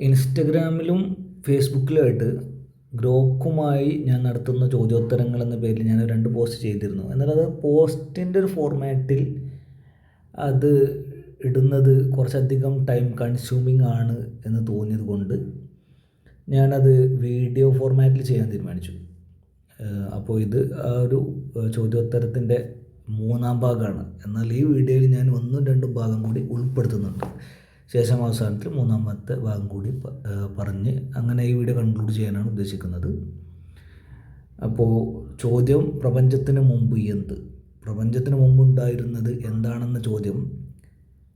ഇൻസ്റ്റഗ്രാമിലും ഫേസ്ബുക്കിലുമായിട്ട് ഗ്രോക്കുമായി ഞാൻ നടത്തുന്ന ചോദ്യോത്തരങ്ങൾ എന്ന പേരിൽ ഞാൻ രണ്ട് പോസ്റ്റ് ചെയ്തിരുന്നു. എന്നാൽ അത് പോസ്റ്റിന്റെ ഒരു ഫോർമാറ്റിൽ അത് ഇടുന്നത് കുറച്ചധികം ടൈം കൺസ്യൂമിങ് ആണ് എന്ന് തോന്നിയത് കൊണ്ട് ഞാനത് വീഡിയോ ഫോർമാറ്റിൽ ചെയ്യാൻ തീരുമാനിച്ചു. അപ്പോൾ ഇത് ആ ഒരു ചോദ്യോത്തരത്തിന്റെ മൂന്നാം ഭാഗമാണ്. എന്നാൽ ഈ വീഡിയോയിൽ ഞാൻ ഒന്നും രണ്ടും ഭാഗം കൂടി ഉൾപ്പെടുത്തുന്നുണ്ട്. ശേഷം അവസാനത്തിൽ മൂന്നാമത്തെ ഭാഗം കൂടി പറഞ്ഞ് അങ്ങനെ ഈ വീഡിയോ കൺക്ലൂഡ് ചെയ്യാനാണ് ഉദ്ദേശിക്കുന്നത്. അപ്പോൾ ചോദ്യം പ്രപഞ്ചത്തിന് മുമ്പ് എന്ത്? പ്രപഞ്ചത്തിന് മുമ്പുണ്ടായിരുന്നത് എന്താണെന്ന ചോദ്യം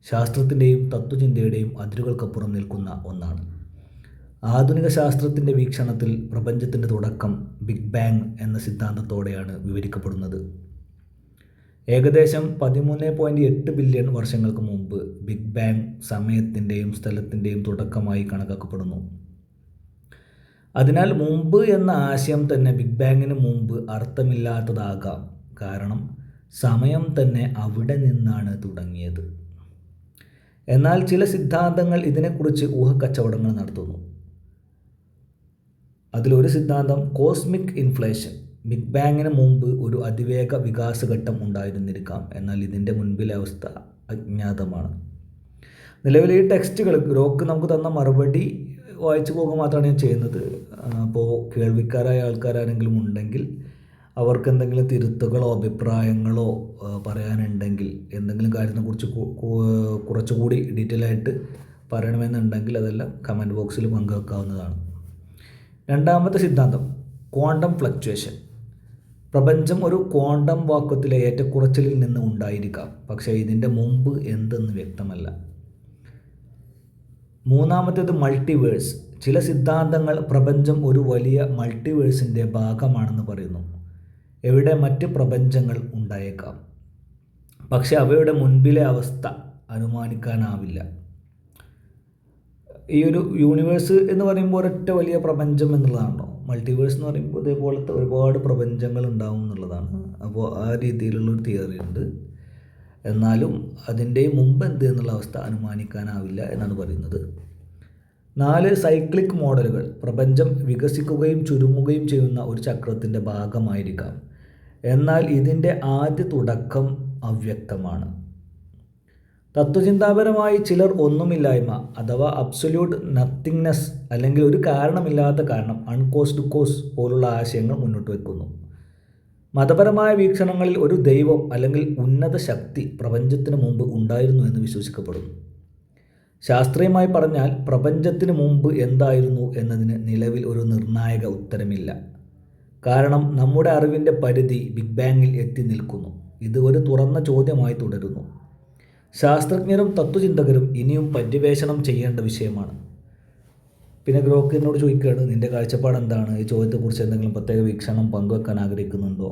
ശാസ്ത്രത്തിന്റെയും തത്വചിന്തയുടെയും അതിരുകൾക്കപ്പുറം നിൽക്കുന്ന ഒന്നാണ്. ആധുനിക ശാസ്ത്രത്തിന്റെ വീക്ഷണത്തിൽ പ്രപഞ്ചത്തിന്റെ തുടക്കം ബിഗ് ബാങ് എന്ന സിദ്ധാന്തത്തോടെയാണ് വിവരിക്കപ്പെടുന്നത്. ഏകദേശം പതിമൂന്ന് പോയിന്റ് എട്ട് ബില്യൺ വർഷങ്ങൾക്ക് മുമ്പ് ബിഗ് ബാങ് സമയത്തിന്റെയും സ്ഥലത്തിന്റെയും തുടക്കമായി കണക്കാക്കപ്പെടുന്നു. അതിനാൽ മുമ്പ് എന്ന ആശയം തന്നെ ബിഗ് ബാങ്ങിന് മുമ്പ് അർത്ഥമില്ലാത്തതാകാം. കാരണം സമയം തന്നെ അവിടെ നിന്നാണ് തുടങ്ങിയത്. എന്നാൽ ചില സിദ്ധാന്തങ്ങൾ ഇതിനെക്കുറിച്ച് ഊഹക്കച്ചവടങ്ങൾ നടത്തുന്നു. അതിലൊരു സിദ്ധാന്തം കോസ്മിക് ഇൻഫ്ലേഷൻ. ബിഗ് ബാങ്ങിന് മുമ്പ് ഒരു അതിവേഗ വികാസഘട്ടം ഉണ്ടായിരുന്നിരിക്കാം. എന്നാൽ ഇതിന്റെ മുൻപിലെ അവസ്ഥ അജ്ഞാതമാണ്. നിലവിൽ ഈ ടെക്സ്റ്റുകൾ ഗ്രോക്ക് നമുക്ക് തന്ന മറുപടി വായിച്ചു പോകുക മാത്രമാണ് ഞാൻ ചെയ്യുന്നത്. അപ്പോൾ കേൾവിക്കാരായ ആൾക്കാരാരെങ്കിലും ഉണ്ടെങ്കിൽ അവർക്ക് എന്തെങ്കിലും തിരുത്തുകളോ അഭിപ്രായങ്ങളോ പറയാനുണ്ടെങ്കിൽ എന്തെങ്കിലും കാര്യത്തെക്കുറിച്ച് കുറച്ചുകൂടി ഡീറ്റെയിൽ ആയിട്ട് പറയണമെന്നുണ്ടെങ്കിൽ അതെല്ലാം കമന്റ് ബോക്സിൽ പങ്കുവെക്കാവുന്നതാണ്. രണ്ടാമത്തെ സിദ്ധാന്തം ക്വാണ്ടം ഫ്ലക്ച്വേഷൻ പ്രപഞ്ചം ഒരു ക്വാണ്ടം വാക്വത്തിലെ ഏറ്റക്കുറച്ചിലിൽ നിന്ന് ഉണ്ടായിരിക്കാം. പക്ഷേ ഇതിന്റെ മുമ്പ് എന്തെന്ന് വ്യക്തമല്ല. മൂന്നാമത്തേത് മൾട്ടിവേഴ്സ് ചില സിദ്ധാന്തങ്ങൾ പ്രപഞ്ചം ഒരു വലിയ മൾട്ടിവേഴ്സിന്റെ ഭാഗമാണെന്ന് പറയുന്നു. എവിടെ മറ്റ് പ്രപഞ്ചങ്ങൾ ഉണ്ടായേക്കാം. പക്ഷേ അവയുടെ മുൻപിലെ അവസ്ഥ അനുമാനിക്കാനാവില്ല. ഈ ഒരു യൂണിവേഴ്സ് എന്ന് പറയുമ്പോൾ ഒരൊറ്റ വലിയ പ്രപഞ്ചം എന്നുള്ളതാണല്ലോ. മൾട്ടിവേഴ്സ് എന്ന് പറയുമ്പോൾ ഇതേപോലത്തെ ഒരുപാട് പ്രപഞ്ചങ്ങൾ ഉണ്ടാവും എന്നുള്ളതാണ്. അപ്പോൾ ആ രീതിയിലുള്ളൊരു തിയറി ഉണ്ട്. എന്നാലും അതിന്റെ മുമ്പ് എന്ത് എന്നുള്ള അവസ്ഥ അനുമാനിക്കാനാവില്ല എന്നാണ് പറയുന്നത്. നാല് സൈക്ലിക് മോഡലുകൾ പ്രപഞ്ചം വികസിക്കുകയും ചുരുങ്ങുകയും ചെയ്യുന്ന ഒരു ചക്രത്തിന്റെ ഭാഗമായിരിക്കാം. എന്നാൽ ഇതിന്റെ ആദ്യ തുടക്കം അവ്യക്തമാണ്. തത്വചിന്താപരമായി ചിലർ ഒന്നുമില്ലായ്മ അഥവാ അബ്സൊല്യൂട്ട് നത്തിങ്നെസ് അല്ലെങ്കിൽ ഒരു കാരണമില്ലാത്ത കാരണം അൺകോസ്ഡ് കോസ് പോലുള്ള ആശയങ്ങൾ മുന്നോട്ട് വയ്ക്കുന്നു മതപരമായ വീക്ഷണങ്ങളിൽ ഒരു ദൈവം അല്ലെങ്കിൽ ഉന്നത ശക്തി പ്രപഞ്ചത്തിന് മുമ്പ് ഉണ്ടായിരുന്നു എന്ന് വിശ്വസിക്കപ്പെടുന്നു. ശാസ്ത്രീയമായി പറഞ്ഞാൽ പ്രപഞ്ചത്തിന് മുമ്പ് എന്തായിരുന്നു എന്നതിന് നിലവിൽ ഒരു നിർണായക ഉത്തരമില്ല. കാരണം നമ്മുടെ അറിവിന്റെ പരിധി ബിഗ് ബാങ്ങിൽ എത്തി നിൽക്കുന്നു. ഇത് ഒരു തുറന്ന ചോദ്യമായി തുടരുന്നു. ശാസ്ത്രജ്ഞരും തത്വചിന്തകരും ഇനിയും പര്യവേഷണം ചെയ്യേണ്ട വിഷയമാണ്. പിന്നെ ഗ്രോക്ക് എന്നോട് ചോദിക്കുകയാണ് നിന്റെ കാഴ്ചപ്പാട് എന്താണ്? ഈ ചോദ്യത്തെക്കുറിച്ച് എന്തെങ്കിലും പ്രത്യേക വീക്ഷണം പങ്കുവെക്കാൻ ആഗ്രഹിക്കുന്നുണ്ടോ?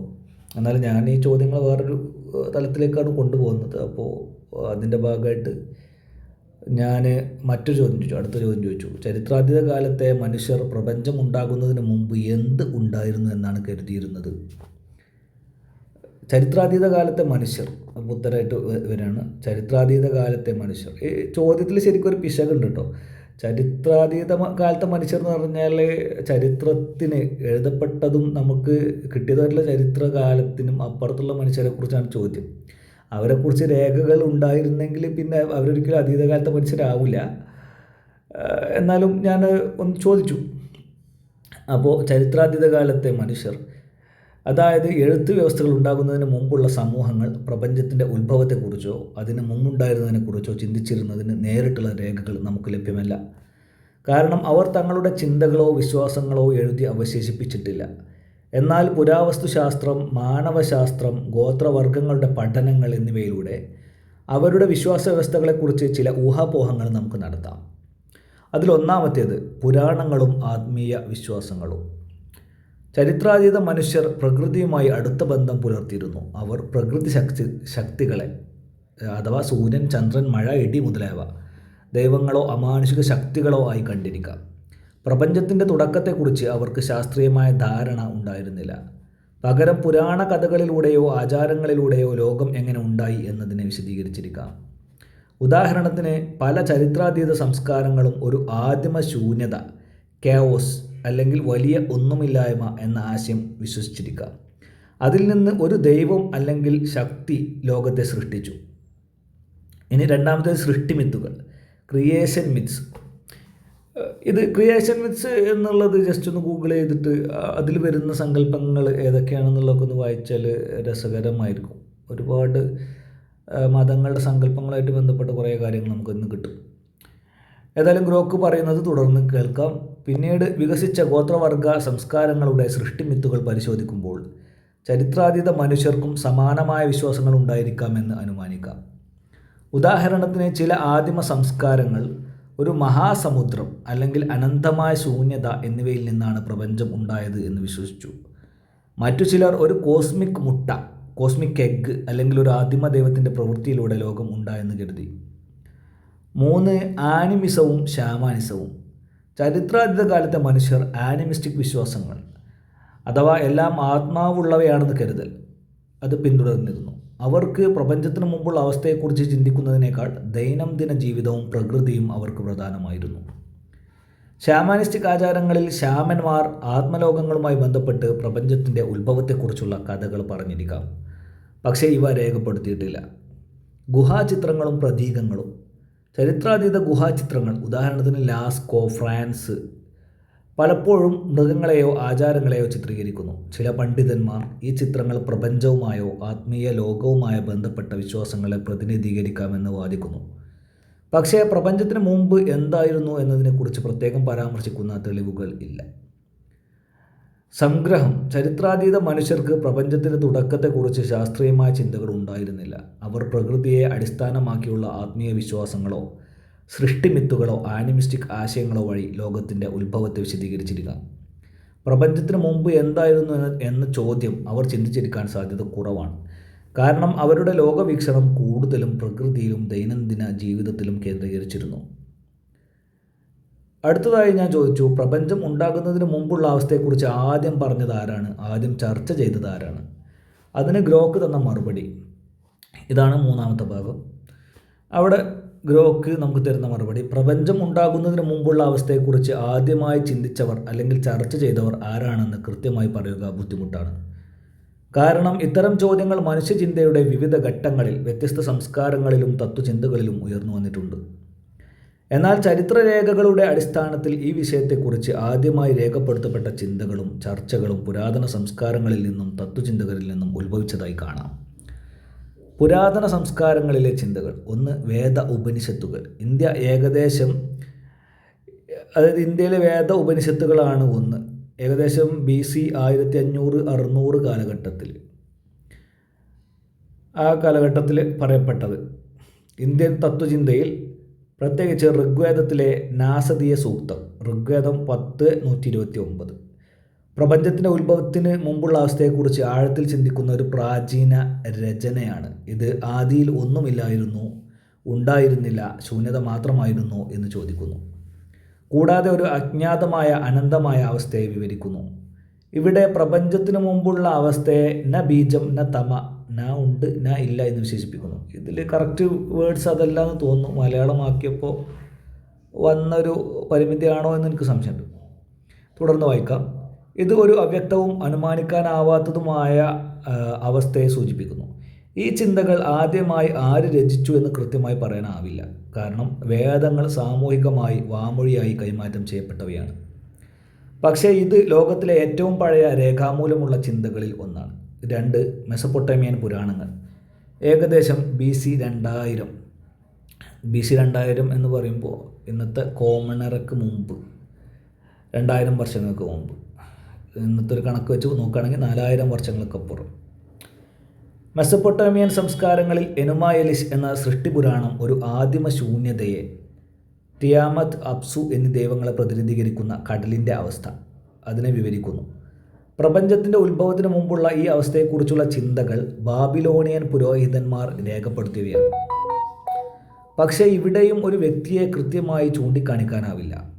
എന്നാൽ ഞാൻ ഈ ചോദ്യങ്ങൾ വേറൊരു തലത്തിലേക്കാണ് കൊണ്ടുപോകുന്നത്. അപ്പോൾ അതിന്റെ ഭാഗമായിട്ട് ഞാൻ മറ്റൊരു ചോദ്യം ചോദിച്ചു അടുത്ത ചോദ്യം ചോദിച്ചു. ചരിത്രാതീത കാലത്തെ മനുഷ്യർ പ്രപഞ്ചം ഉണ്ടാകുന്നതിന് മുമ്പ് എന്ത് ഉണ്ടായിരുന്നു എന്നാണ് കരുതിയിരുന്നത്? ചരിത്രാതീത കാലത്തെ മനുഷ്യർ ബുദ്ധരായിട്ട് വരാണ് ചരിത്രാതീത കാലത്തെ മനുഷ്യർ. ഈ ചോദ്യത്തിൽ ശരിക്കും ഒരു പിശകുണ്ട് കേട്ടോ ചരിത്രാതീത കാലത്തെ മനുഷ്യർ എന്ന് പറഞ്ഞാൽ ചരിത്രത്തിന് എഴുതപ്പെട്ടതും നമുക്ക് കിട്ടിയതായിട്ടുള്ള ചരിത്രകാലത്തിനും അപ്പുറത്തുള്ള മനുഷ്യരെക്കുറിച്ചാണ് ചോദ്യം. അവരെക്കുറിച്ച് രേഖകൾ ഉണ്ടായിരുന്നെങ്കിൽ പിന്നെ അവരൊരിക്കലും അതീതകാലത്തെ മനുഷ്യരാവില്ല. എന്നാലും ഞാൻ ഒന്ന് ചോദിച്ചു. അപ്പോൾ ചരിത്രാതീത കാലത്തെ മനുഷ്യർ അതായത് എഴുത്ത് വ്യവസ്ഥകൾ ഉണ്ടാകുന്നതിന് മുമ്പുള്ള സമൂഹങ്ങൾ പ്രപഞ്ചത്തിന്റെ ഉത്ഭവത്തെക്കുറിച്ചോ അതിന് മുമ്പുണ്ടായിരുന്നതിനെക്കുറിച്ചോ ചിന്തിച്ചിരുന്നതിന് നേരിട്ടുള്ള രേഖകൾ നമുക്ക് ലഭ്യമല്ല. കാരണം അവർ തങ്ങളുടെ ചിന്തകളോ വിശ്വാസങ്ങളോ എഴുതി അവശേഷിപ്പിച്ചിട്ടില്ല. എന്നാൽ പുരാവസ്തുശാസ്ത്രം മാനവശാസ്ത്രം ഗോത്രവർഗങ്ങളുടെ പഠനങ്ങൾ എന്നിവയിലൂടെ അവരുടെ വിശ്വാസ വ്യവസ്ഥകളെക്കുറിച്ച് ചില ഊഹാപോഹങ്ങൾ നമുക്ക് നടത്താം. അതിലൊന്നാമത്തേത് പുരാണങ്ങളും ആത്മീയ വിശ്വാസങ്ങളും. ചരിത്രാതീത മനുഷ്യർ പ്രകൃതിയുമായി അടുത്ത ബന്ധം പുലർത്തിയിരുന്നു. അവർ പ്രകൃതി ശക്തി ശക്തികളെ അഥവാ സൂര്യൻ ചന്ദ്രൻ മഴ ഇടി മുതലായവ ദൈവങ്ങളോ അമാനുഷിക ശക്തികളോ ആയി കണ്ടിരിക്കാം. പ്രപഞ്ചത്തിന്റെ തുടക്കത്തെക്കുറിച്ച് അവർക്ക് ശാസ്ത്രീയമായ ധാരണ ഉണ്ടായിരുന്നില്ല. പകരം പുരാണ കഥകളിലൂടെയോ ആചാരങ്ങളിലൂടെയോ ലോകം എങ്ങനെ ഉണ്ടായി എന്നതിനെ വിശദീകരിച്ചിരിക്കാം. ഉദാഹരണത്തിന് പല ചരിത്രാതീത സംസ്കാരങ്ങളും ഒരു ആദിമ ശൂന്യത കാവോസ് അല്ലെങ്കിൽ വലിയ ഒന്നുമില്ലായ്മ എന്ന ആശയം വിശ്വസിച്ചിരിക്കാം. അതിൽ നിന്ന് ഒരു ദൈവം അല്ലെങ്കിൽ ശക്തി ലോകത്തെ സൃഷ്ടിച്ചു. ഇനി രണ്ടാമത്തേത് സൃഷ്ടിമിത്തുകൾ ക്രിയേഷൻ മിത്സ്. ഇത് ക്രിയേഷൻ മിത്സ് എന്നുള്ളത് ജസ്റ്റ് ഒന്ന് ഗൂഗിൾ ചെയ്തിട്ട് അതിൽ വരുന്ന സങ്കല്പങ്ങൾ ഏതൊക്കെയാണെന്നുള്ളതൊക്കെ ഒന്ന് വായിച്ചാൽ രസകരമായിരിക്കും. ഒരുപാട് മതങ്ങളുടെ സങ്കല്പങ്ങളായിട്ട് ബന്ധപ്പെട്ട കുറേ കാര്യങ്ങൾ നമുക്കിന്ന് കിട്ടും. ഏതായാലും ഗ്രോക്ക് പറയുന്നത് തുടർന്ന് കേൾക്കാം. പിന്നീട് വികസിച്ച ഗോത്രവർഗ സംസ്കാരങ്ങളുടെ സൃഷ്ടിമിത്തുകൾ പരിശോധിക്കുമ്പോൾ ചരിത്രാതീത മനുഷ്യർക്കും സമാനമായ വിശ്വാസങ്ങൾ ഉണ്ടായിരിക്കാമെന്ന് അനുമാനിക്കാം. ഉദാഹരണത്തിന് ചില ആദിമ സംസ്കാരങ്ങൾ ഒരു മഹാസമുദ്രം അല്ലെങ്കിൽ അനന്തമായ ശൂന്യത എന്നിവയിൽ നിന്നാണ് പ്രപഞ്ചം ഉണ്ടായത് എന്ന് വിശ്വസിച്ചു. മറ്റു ചിലർ ഒരു കോസ്മിക് മുട്ട കോസ്മിക് എഗ്ഗ് അല്ലെങ്കിൽ ഒരു ആദിമ ദൈവത്തിന്റെ പ്രവൃത്തിയിലൂടെ ലോകം ഉണ്ടായെന്ന് കരുതി. മൂന്ന് ആനിമിസവും ഷാമാനിസവും ചരിത്രാതീത കാലത്തെ മനുഷ്യർ ആനിമിസ്റ്റിക് വിശ്വാസങ്ങൾ അഥവാ എല്ലാം ആത്മാവുള്ളവയാണെന്ന് കരുതൽ അത് പിന്തുടർന്നിരുന്നു. അവർക്ക് പ്രപഞ്ചത്തിന് മുമ്പുള്ള അവസ്ഥയെക്കുറിച്ച് ചിന്തിക്കുന്നതിനേക്കാൾ ദൈനംദിന ജീവിതവും പ്രകൃതിയും അവർക്ക് പ്രധാനമായിരുന്നു. ഷാമാനിസ്റ്റിക് ആചാരങ്ങളിൽ ശ്യാമന്മാർ ആത്മലോകങ്ങളുമായി ബന്ധപ്പെട്ട് പ്രപഞ്ചത്തിന്റെ ഉത്ഭവത്തെക്കുറിച്ചുള്ള കഥകൾ പറഞ്ഞിരിക്കാം. പക്ഷേ ഇവ രേഖപ്പെടുത്തിയിട്ടില്ല. ഗുഹാചിത്രങ്ങളും പ്രതീകങ്ങളും ചരിത്രാതീത ഗുഹാചിത്രങ്ങൾ ഉദാഹരണത്തിന് ലാസ്കോ ഫ്രാൻസ് പലപ്പോഴും മൃഗങ്ങളെയോ ആചാരങ്ങളെയോ ചിത്രീകരിക്കുന്നു. ചില പണ്ഡിതന്മാർ ഈ ചിത്രങ്ങൾ പ്രപഞ്ചവുമായോ ആത്മീയ ലോകവുമായോ ബന്ധപ്പെട്ട വിശ്വാസങ്ങളെ പ്രതിനിധീകരിക്കാമെന്ന് വാദിക്കുന്നു. പക്ഷേ പ്രപഞ്ചത്തിന് മുമ്പ് എന്തായിരുന്നു എന്നതിനെക്കുറിച്ച് പ്രത്യേകം പരാമർശിക്കുന്ന തെളിവുകൾ ഇല്ല. സംഗ്രഹം ചരിത്രാതീത മനുഷ്യർക്ക് പ്രപഞ്ചത്തിന്റെ തുടക്കത്തെക്കുറിച്ച് ശാസ്ത്രീയമായ ചിന്തകൾ ഉണ്ടായിരുന്നില്ല. അവർ പ്രകൃതിയെ അടിസ്ഥാനമാക്കിയുള്ള ആത്മീയ വിശ്വാസങ്ങളോ സൃഷ്ടിമിത്തുകളോ ആനിമിസ്റ്റിക് ആശയങ്ങളോ വഴി ലോകത്തിന്റെ ഉത്ഭവത്തെ വിശദീകരിച്ചിരിക്കാം പ്രപഞ്ചത്തിന് മുമ്പ് എന്തായിരുന്നു എന്ന ചോദ്യം അവർ ചിന്തിച്ചിരിക്കാൻ സാധ്യത കുറവാണ്. കാരണം അവരുടെ ലോകവീക്ഷണം കൂടുതലും പ്രകൃതിയിലും ദൈനംദിന ജീവിതത്തിലും കേന്ദ്രീകരിച്ചിരുന്നു. അടുത്തതായി ഞാൻ ചോദിച്ചു പ്രപഞ്ചം ഉണ്ടാകുന്നതിന് മുമ്പുള്ള അവസ്ഥയെക്കുറിച്ച് ആദ്യം പറഞ്ഞത് ആരാണ്? ആദ്യം ചർച്ച ചെയ്തത് ആരാണ്? അതിന് ഗ്രോക്ക് തന്ന മറുപടി. ഇതാണ് മൂന്നാമത്തെ ഭാഗം. അവിടെ ഗ്രോക്ക് നമുക്ക് തരുന്ന മറുപടി പ്രപഞ്ചം ഉണ്ടാകുന്നതിന് മുമ്പുള്ള അവസ്ഥയെക്കുറിച്ച് ആദ്യമായി ചിന്തിച്ചവർ അല്ലെങ്കിൽ ചർച്ച ചെയ്തവർ ആരാണെന്ന് കൃത്യമായി പറയുക ബുദ്ധിമുട്ടാണ്. കാരണം ഇത്തരം ചോദ്യങ്ങൾ മനുഷ്യചിന്തയുടെ വിവിധ ഘട്ടങ്ങളിൽ വ്യത്യസ്ത സംസ്കാരങ്ങളിലും തത്വചിന്തകളിലും ഉയർന്നു വന്നിട്ടുണ്ട്. എന്നാൽ ചരിത്രരേഖകളുടെ അടിസ്ഥാനത്തിൽ ഈ വിഷയത്തെക്കുറിച്ച് ആദ്യമായി രേഖപ്പെടുത്തപ്പെട്ട ചിന്തകളും ചർച്ചകളും പുരാതന സംസ്കാരങ്ങളിൽ നിന്നും തത്വചിന്തകരിൽ നിന്നും ഉത്ഭവിച്ചതായി കാണാം. പുരാതന സംസ്കാരങ്ങളിലെ ചിന്തകൾ ഒന്ന് വേദ ഉപനിഷത്തുകൾ. ഇന്ത്യ ഏകദേശം അതായത് ഇന്ത്യയിലെ വേദ ഉപനിഷത്തുകളാണ് ഒന്ന്. ഏകദേശം ബി സി ആയിരത്തി അഞ്ഞൂറ് അറുന്നൂറ് കാലഘട്ടത്തിൽ. ആ കാലഘട്ടത്തിൽ പറയപ്പെട്ടത്. ഇന്ത്യൻ തത്വചിന്തയിൽ പ്രത്യേകിച്ച് ഋഗ്വേദത്തിലെ നാസതീയ സൂക്തം ഋഗ്വേദം പത്ത് നൂറ്റി ഇരുപത്തി ഒമ്പത് പ്രപഞ്ചത്തിന്റെ ഉത്ഭവത്തിന് മുമ്പുള്ള അവസ്ഥയെക്കുറിച്ച് ആഴത്തിൽ ചിന്തിക്കുന്ന ഒരു പ്രാചീന രചനയാണ്. ഇത് ആദിയിൽ ഒന്നുമില്ലായിരുന്നു ഉണ്ടായിരുന്നില്ല ശൂന്യത മാത്രമായിരുന്നു എന്ന് ചോദിക്കുന്നു. കൂടാതെ ഒരു അജ്ഞാതമായ അനന്തമായ അവസ്ഥയെ വിവരിക്കുന്നു. ഇവിടെ പ്രപഞ്ചത്തിന് മുമ്പുള്ള അവസ്ഥയെ ന ബീജം ന തമ ന ഉണ്ട് ഞാൻ ഇല്ല എന്ന് വിശേഷിപ്പിക്കുന്നു. ഇതിൽ കറക്റ്റ് വേർഡ്സ് അതല്ല എന്ന് തോന്നുന്നു. മലയാളമാക്കിയപ്പോൾ വന്നൊരു പരിമിതിയാണോ എന്ന് എനിക്ക് സംശയമുണ്ട്. തുടർന്ന് വായിക്കാം. ഇത് ഒരു അവ്യക്തവും അനുമാനിക്കാനാവാത്തതുമായ അവസ്ഥയെ സൂചിപ്പിക്കുന്നു. ഈ ചിന്തകൾ ആദ്യമായി ആര് രചിച്ചു എന്ന് കൃത്യമായി പറയാനാവില്ല. കാരണം വേദങ്ങൾ സാമൂഹികമായി വാമൊഴിയായി കൈമാറ്റം ചെയ്യപ്പെട്ടവയാണ്. പക്ഷേ ഇത് ലോകത്തിലെ ഏറ്റവും പഴയ രേഖാമൂലമുള്ള ചിന്തകളിൽ ഒന്നാണ്. രണ്ട് മെസപ്പൊട്ടേമിയൻ പുരാണങ്ങൾ. ഏകദേശം ബി സി രണ്ടായിരം. ബി സി രണ്ടായിരം എന്ന് പറയുമ്പോൾ ഇന്നത്തെ കോമണറക്ക് മുമ്പ് രണ്ടായിരം വർഷങ്ങൾക്ക് മുമ്പ്. ഇന്നത്തെ ഒരു കണക്ക് വെച്ച് നോക്കുകയാണെങ്കിൽ നാലായിരം വർഷങ്ങൾക്കപ്പുറം മെസ്സപ്പൊട്ടേമിയൻ സംസ്കാരങ്ങളിൽ എനുമായലിസ് എന്ന സൃഷ്ടിപുരാണം ഒരു ആദിമ ശൂന്യതയെ തിയാമത് അപ്സു എന്നീ ദൈവങ്ങളെ പ്രതിനിധീകരിക്കുന്ന കടലിന്റെ അവസ്ഥ അതിനെ വിവരിക്കുന്നു. പ്രപഞ്ചത്തിന്റെ ഉത്ഭവത്തിന് മുമ്പുള്ള ഈ അവസ്ഥയെക്കുറിച്ചുള്ള ചിന്തകൾ ബാബിലോണിയൻ പുരോഹിതന്മാർ രേഖപ്പെടുത്തുകയാണ്. പക്ഷേ ഇവിടെയും ഒരു വ്യക്തിയെ കൃത്യമായി ചൂണ്ടിക്കാണിക്കാനാവില്ല.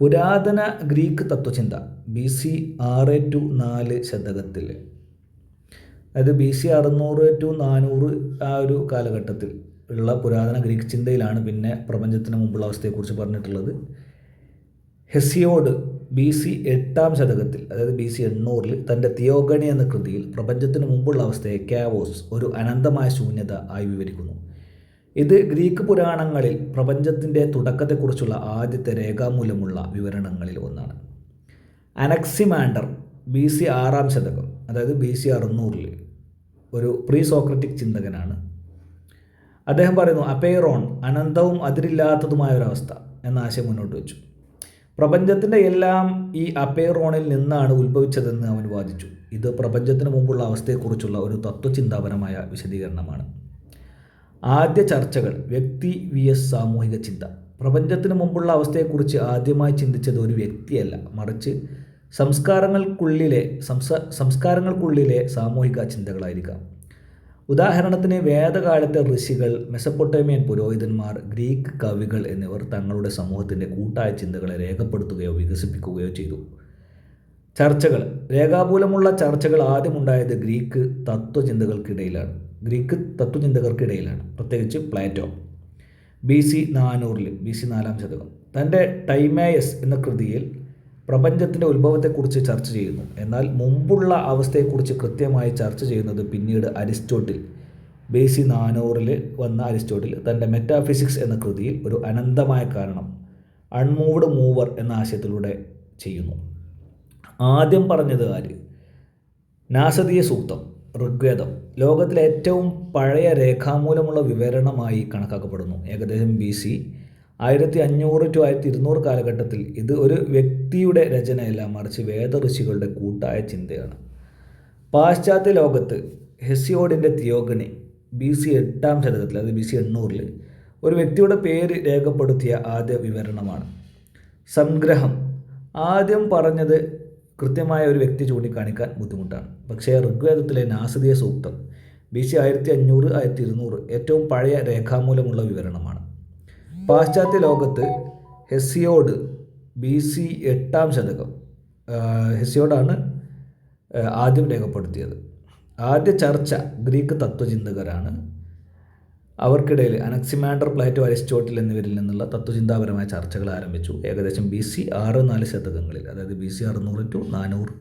പുരാതന ഗ്രീക്ക് തത്വചിന്ത ബി സി ആറ് ടു നാല് ശതകത്തിൽ. അതായത് ബി സി അറുന്നൂറ് ടു നാനൂറ് ആ ഒരു കാലഘട്ടത്തിൽ ഉള്ള പുരാതന ഗ്രീക്ക് ചിന്തയിലാണ് പിന്നെ പ്രപഞ്ചത്തിന് മുമ്പുള്ള അവസ്ഥയെക്കുറിച്ച് പറഞ്ഞിട്ടുള്ളത്. ഹെസിയോഡ് ബി സി എട്ടാം ശതകത്തിൽ അതായത് ബി സി എണ്ണൂറിൽ തന്റെ തിയോഗണി എന്ന കൃതിയിൽ പ്രപഞ്ചത്തിന് മുമ്പുള്ള അവസ്ഥയെ ക്യാവോസ് ഒരു അനന്തമായ ശൂന്യത ആയി വിവരിക്കുന്നു. ഇത് ഗ്രീക്ക് പുരാണങ്ങളിൽ പ്രപഞ്ചത്തിന്റെ തുടക്കത്തെക്കുറിച്ചുള്ള ആദ്യത്തെ രേഖാമൂലമുള്ള വിവരണങ്ങളിൽ ഒന്നാണ്. അനക്സിമാൻഡർ ബി സി ആറാം ശതകം അതായത് ബി സി അറുന്നൂറിൽ ഒരു പ്രീ സോക്രറ്റിക് ചിന്തകനാണ്. അദ്ദേഹം പറയുന്നു അപേറോൺ അനന്തവും അതിരില്ലാത്തതുമായ ഒരവസ്ഥ എന്ന ആശയം മുന്നോട്ട് വെച്ചു പ്രപഞ്ചത്തിന്റെ എല്ലാം ഈ അപേറോണിൽ നിന്നാണ് ഉത്ഭവിച്ചതെന്ന് അവൻ വാദിച്ചു. ഇത് പ്രപഞ്ചത്തിന് മുമ്പുള്ള അവസ്ഥയെക്കുറിച്ചുള്ള ഒരു തത്വചിന്താപരമായ വിശദീകരണമാണ്. ആദ്യ ചർച്ചകൾ വ്യക്തി വി എസ് സാമൂഹിക ചിന്ത. പ്രപഞ്ചത്തിന് മുമ്പുള്ള അവസ്ഥയെക്കുറിച്ച് ആദ്യമായി ചിന്തിച്ചത് ഒരു വ്യക്തിയല്ല. മറിച്ച് സംസ്കാരങ്ങൾക്കുള്ളിലെ സംസ സംസ്കാരങ്ങൾക്കുള്ളിലെ സാമൂഹിക ചിന്തകളായിരിക്കാം. ഉദാഹരണത്തിന് വേദകാലത്തെ ഋഷികൾ മെസപ്പൊട്ടേമിയൻ പുരോഹിതന്മാർ ഗ്രീക്ക് കവികൾ എന്നിവർ തങ്ങളുടെ സമൂഹത്തിന്റെ കൂട്ടായ ചിന്തകളെ രേഖപ്പെടുത്തുകയോ വികസിപ്പിക്കുകയോ ചെയ്തു. ചർച്ചകൾ. രേഖാമൂലമുള്ള ചർച്ചകൾ ആദ്യമുണ്ടായത് ഗ്രീക്ക് തത്വചിന്തകൾക്കിടയിലാണ് ഗ്രീക്ക് തത്വചിന്തകർക്കിടയിലാണ് പ്രത്യേകിച്ച് പ്ലാറ്റോ. ബി സി നാനൂറിൽ ബി സി നാലാം ശതകം. തന്റെ ടൈമേയസ് എന്ന കൃതിയിൽ പ്രപഞ്ചത്തിന്റെ ഉത്ഭവത്തെക്കുറിച്ച് ചർച്ച ചെയ്യുന്നു. എന്നാൽ മുമ്പുള്ള അവസ്ഥയെക്കുറിച്ച് കൃത്യമായി ചർച്ച ചെയ്യുന്നത് പിന്നീട് അരിസ്റ്റോട്ടിൽ ബേസി നാനൂറിൽ വന്ന അരിസ്റ്റോട്ടിൽ തന്റെ മെറ്റാഫിസിക്സ് എന്ന കൃതിയിൽ ഒരു അനന്തമായ കാരണം അൺമൂവ്ഡ് മൂവർ എന്ന ആശയത്തിലൂടെ ചെയ്യുന്നു. ആദ്യം പറഞ്ഞത് ആര്? നാസതീയ സൂക്തം ഋഗ്വേദം. ലോകത്തിലെ ഏറ്റവും പഴയ രേഖാമൂലമുള്ള വിവരണമായി കണക്കാക്കപ്പെടുന്നു. ഏകദേശം ബി സി ആയിരത്തി അഞ്ഞൂറ് ടു ആയിരത്തി ഇരുന്നൂറ് കാലഘട്ടത്തിൽ ഇത് ഒരു വ്യക്തിയുടെ രചനയല്ല മറിച്ച് വേദഋഷികളുടെ കൂട്ടായ ചിന്തയാണ്. പാശ്ചാത്യ ലോകത്ത് ഹെസിയോഡിന്റെ തിയോഗണി ബി സി എട്ടാം ശതകത്തിൽ അതായത് ബി സി എണ്ണൂറിൽ ഒരു വ്യക്തിയുടെ പേര് രേഖപ്പെടുത്തിയ ആദ്യ വിവരണമാണ്. സംഗ്രഹം. ആദ്യം പറഞ്ഞത് കൃത്യമായ ഒരു വ്യക്തി ചൂണ്ടിക്കാണിക്കാൻ ബുദ്ധിമുട്ടാണ്. പക്ഷേ ഋഗ്വേദത്തിലെ നാസതീയ സൂക്തം ബി സി ആയിരത്തി അഞ്ഞൂറ് ആയിരത്തി ഇരുന്നൂറ് ഏറ്റവും പഴയ രേഖാമൂലമുള്ള വിവരണമാണ്. പാശ്ചാത്യ ലോകത്ത് ഹെസിയോഡ് ബി സി എട്ടാം ശതകം ഹെസിയോഡാണ് ആദ്യം രേഖപ്പെടുത്തിയത്. ആദ്യ ചർച്ച ഗ്രീക്ക് തത്വചിന്തകരാണ്. അവർക്കിടയിൽ അനക്സിമാൻഡർ പ്ലേറ്റോ അരിസ്റ്റോട്ടിൽ എന്നിവരിൽ നിന്നുള്ള തത്വചിന്താപരമായ ചർച്ചകൾ ആരംഭിച്ചു. ഏകദേശം ബി സി ആറ് നാല് ശതകങ്ങളിൽ അതായത് ബി സി അറുന്നൂറ് ടു നാനൂറ്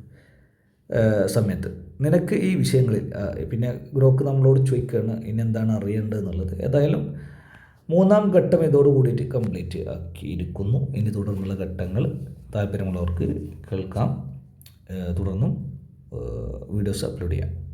സമയത്ത്. നിനക്ക് ഈ വിഷയങ്ങളിൽ പിന്നെ ഗ്രോക്ക് നമ്മളോട് ചോദിക്കുകയാണ് ഇനി എന്താണ് അറിയേണ്ടത് എന്നുള്ളത്. ഏതായാലും മൂന്നാം ഘട്ടം ഇതോട് കൂടിയിട്ട് കംപ്ലീറ്റ് ആക്കിയിരിക്കുന്നു. ഇനി തുടർന്നുള്ള ഘട്ടങ്ങൾ താല്പര്യമുള്ളവർക്ക് കേൾക്കാം. തുടർന്നും വീഡിയോസ് അപ്ലോഡ് ചെയ്യാം.